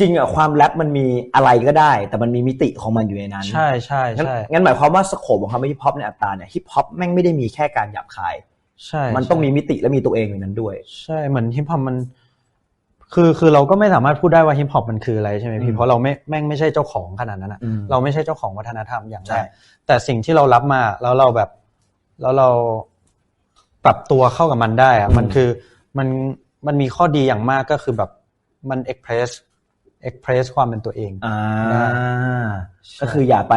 ริงๆอะความแรปมันมีอะไรก็ได้ แต่มันมีมิติของมันอยู่ในนั้นใช่ใช่งั้นใช่งั้นหมายความว่าสโคปของคำว่าฮิปฮอปในอัตราเนี่ยฮิปฮอปแม่งไม่ได้มีแค่การหยาบคายใช่ มันต้องใช่มีมิติและมีตัวเองอยู่นั้นด้วย ใช่เหมือนฮิปฮอปมัน คือคือเราก็ไม่สามารถพูดได้ว่าฮิปฮอปมันคืออะไรใช่ไหมอืพี่มเพราะเราไม่แม่งไม่ใช่เจ้าของขนาดนั้นอะอืมเราไม่ใช่เจ้าของวัฒนธรรมอย่างแรใช่กแต่สิ่งที่เรารับมาแล้วเราแบบ แล้วเราปรับตัวเข้ากับมันได้อะมันคือมันมันมีข้อดีอย่างมากก็คือแบบมันเอ็กเพรส เอ็กเพรสความเป็นตัวเองอ่าใช่ก็คืออย่าไป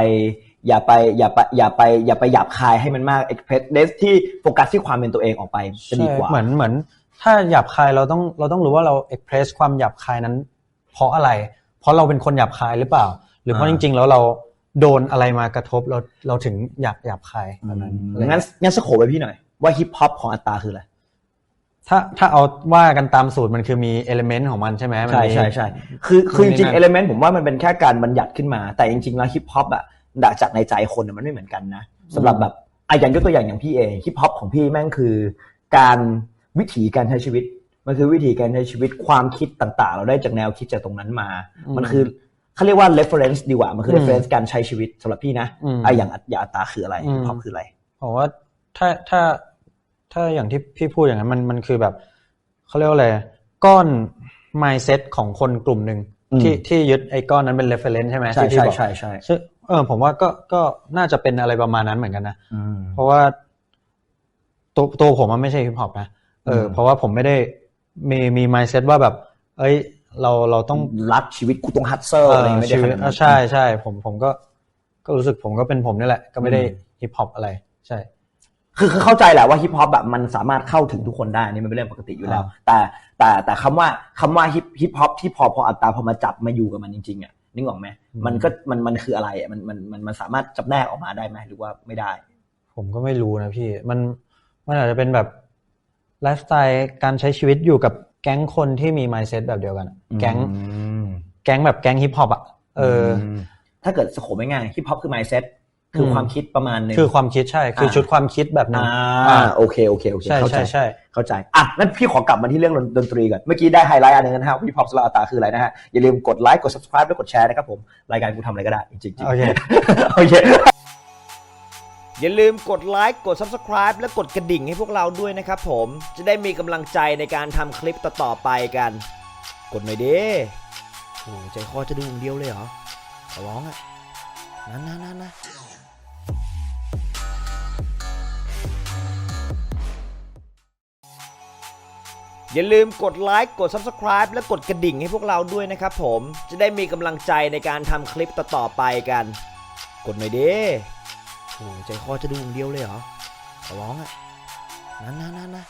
อย่าไปอย่าไปอย่าไปอย่าไปหยาบคายให้มันมากเอ็กเพรสเดสที่โฟกัสที่ความเป็นตัวเองออกไปจะดีกว่าใช่เหมือนเหมือน ถ้าหยาบคายเราต้องเราต้องรู้ว่าเราเอ็กเพรสความหยาบคายนั้น เพราะอะไร เพราะเราเป็นคนหยาบคายหรือเปล่า หรือเพราะอ่าจริง ๆ แล้วเราโดนอะไรมากระทบเราเราถึงอยากหยาบคายแบบนั้นอะไรงั้นงั้นสโคปไปพี่หน่อยว่าฮิปฮอปของอัตราคืออะไร ถ้าถ้าเอาว่ากันตามสูตรมันคือมีเอลิเมนต์ของมันใช่ไหมมันใช่มี ใช่ใช่คือคือจนู่นนี่ริงนั่ๆนเอลเมนต์ผมว่ามันเป็นแค่การบัญญัติขึ้นมา แต่จริงๆแล้วฮิปฮอปอะจากในใจคนอะมันไม่เหมือนกันนะสำหรับแบบอะอย่างยกตัวอย่างอย่างพี่เองฮิปฮอปของพี่แม่งคือ การวิถีการใช้ชีวิต มันคือวิถีการใช้ชีวิตความคิดต่างๆ เราได้จากแนวคิดจากตรงนั้นมา มันคือเขาเรียกว่า reference ดีกว่า มันคือ reference การใช้ชีวิตสำหรับพี่นะอืม อะอย่างอย่างอัตราคืออะไรอืมฮิปฮอปคืออะไร ผมว่าถ้าถ้า ถ้าอย่างที่พี่พูดอย่างนั้นมันมันคือแบบเขาเรียกว่าอะไรก้อน mindset ของคนกลุ่มหนึ่งอืมที่ที่ยึดไอ้ก้อนนั้นเป็น reference ใช่ไหมใช่ที่พี่ใช่บอกใช่ใช่ซึ่งเออผมว่าก็ก็น่าจะเป็นอะไรประมาณนั้นเหมือนกันนะอืมเพราะว่าตัวตัวผมมันไม่ใช่ฮิปฮอปนะเอออมเพราะว่าผมไม่ได้มีมี mindset ว่าแบบ เอ้ย เราเราต้องรักชีวิตกูต้องฮัตเซอร์อะไรอย่างเงี้ยไม่ได้ชีขวิตนาดนั้อะนใช่ใช่ผมผมก็ก็รู้สึกผมก็เป็นผมนี่แหละ ก็ไม่ได้อืมฮิปฮอปอะไร ใช่ คือคือเข้าใจแหละว่าฮิปฮอปแบบมันสามารถเข้าถึงทุกคนได้นี่มันเป็นเรื่องปกติอยู่แล้วอ่าแต่แต่แต่คำว่าคำว่าฮิปฮิปฮอปที่พอพออัตราพอมาจับมาอยู่กับมันจริงๆอะนึกออกไหมมันก็มันมันคืออะไรอะมันมันมันมันสามารถจับแนกออกมาได้ไหมหรือว่าไม่ได้ ผมก็ไม่รู้นะพี่ มันมันอาจจะเป็นแบบไลฟ์สไตล์การใช้ชีวิตอยู่กับแก๊งคนที่มี mindset แบบเดียวกันอะแก๊งแก๊งแบบแก๊งฮิปฮอปอะเอออมถ้าเกิดสโคปไม่ง่ายฮิปฮอปคือ mindset คืออมความคิดประมาณหนึงคือความคิดใช่ คืออาชุดความคิดแบบนั้นอ่าโอเคโอเคโอเคใช่เข้าใจใช่ใช่เข้าใจอะนั่นพี่ขอกลับมาที่เรื่องดนตรีก่อนเมื่อกี้ได้ไฮไลท์อันหนึงนะฮะพี่พอปสลาตาคืออะไรนะฮะอย่าลืมกดไลค์กด subscribe และกดแชร์นะครับผมรายการกูทำอะไรก็ได้จริงๆโอเคโอเคอย่าลืมกดไลค์กด subscribe และกดกระดิ่งให้พวกเราด้วยนะครับผมจะได้มีกำลังใจในการทำคลิปต่อๆไปกัน กดหน่อยดิโอ้ใจคอจะดูอย่างเดียวเลยเหรอขอร้องอะ นั่นนั่นนั่นนะอย่าลืมกดไลค์กด subscribe และกดกระดิ่งให้พวกเราด้วยนะครับผมจะได้มีกำลังใจในการทำคลิปต่อๆไปกัน กดหน่อยดิโอ้ใจคอจะดูอย่างเดียวเลยเหรอขอร้องอะนั่นนั่นนั่นนะ